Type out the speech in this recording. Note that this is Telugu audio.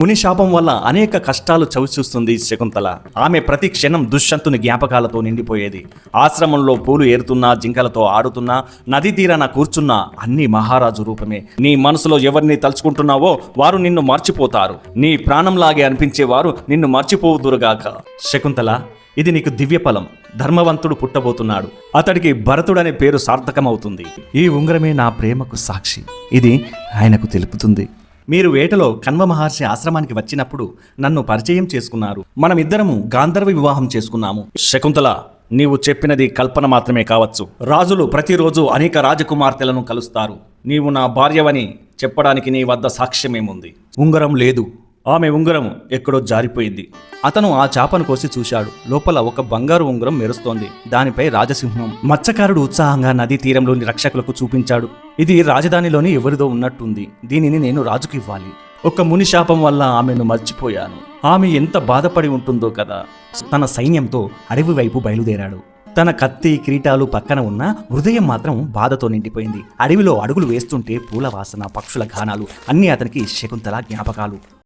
ముని శాపం వల్ల అనేక కష్టాలు చవిచూస్తుంది శకుంతల. ఆమె ప్రతి క్షణం దుష్యంతుని జ్ఞాపకాలతో నిండిపోయేది. ఆశ్రమంలో పూలు ఏరుతున్నా జింకలతో ఆడుతున్నా నది తీరాన కూర్చున్నా అన్ని మహారాజు రూపమే. నీ మనసులో ఎవరిని తలుచుకుంటున్నావో వారు నిన్ను మర్చిపోతారు. నీ ప్రాణంలాగే అనిపించేవారు నిన్ను మర్చిపోదురుగాక. శకుంతల ఇది నీకు దివ్యఫలం. ధర్మవంతుడు పుట్టబోతున్నాడు. అతడికి భరతుడనే పేరు సార్థకమవుతుంది. ఈ ఉంగరమే నా ప్రేమకు సాక్షి. ఇది ఆయనకు తెలుపుతుంది. మీరు వేటలో కన్వ మహర్షి ఆశ్రమానికి వచ్చినప్పుడు నన్ను పరిచయం చేసుకున్నారు. మనమిద్దరము గాంధర్వ వివాహం చేసుకున్నాము. శకుంతల నీవు చెప్పినది కల్పన మాత్రమే కావచ్చు. రాజులు ప్రతిరోజు అనేక రాజకుమార్తెలను కలుస్తారు. నీవు నా భార్యవని చెప్పడానికి నీ వద్ద సాక్ష్యమేముంది? ఉంగరం లేదు. ఆమె ఉంగరం ఎక్కడో జారిపోయింది. అతను ఆ చాపను కోసి చూశాడు. లోపల ఒక బంగారు ఉంగరం మెరుస్తోంది. దానిపై రాజసింహం మత్స్యకారుడు ఉత్సాహంగా నదీ తీరంలోని రక్షకులకు చూపించాడు. ఇది రాజధానిలోని ఎవరిదో ఉన్నట్టుంది. దీనిని నేను రాజుకు ఇవ్వాలి. ఒక ముని శాపం వల్ల ఆమెను మర్చిపోయాను. ఆమె ఎంత బాధపడి ఉంటుందో కదా. తన సైన్యంతో అడవి వైపు బయలుదేరాడు. తన కత్తి కిరీటాలు పక్కన ఉన్న హృదయం మాత్రం బాధతో నిండిపోయింది. అడవిలో అడుగులు వేస్తుంటే పూల వాసన పక్షుల గానాలు అన్నీ అతనికి శకుంతల జ్ఞాపకాలు.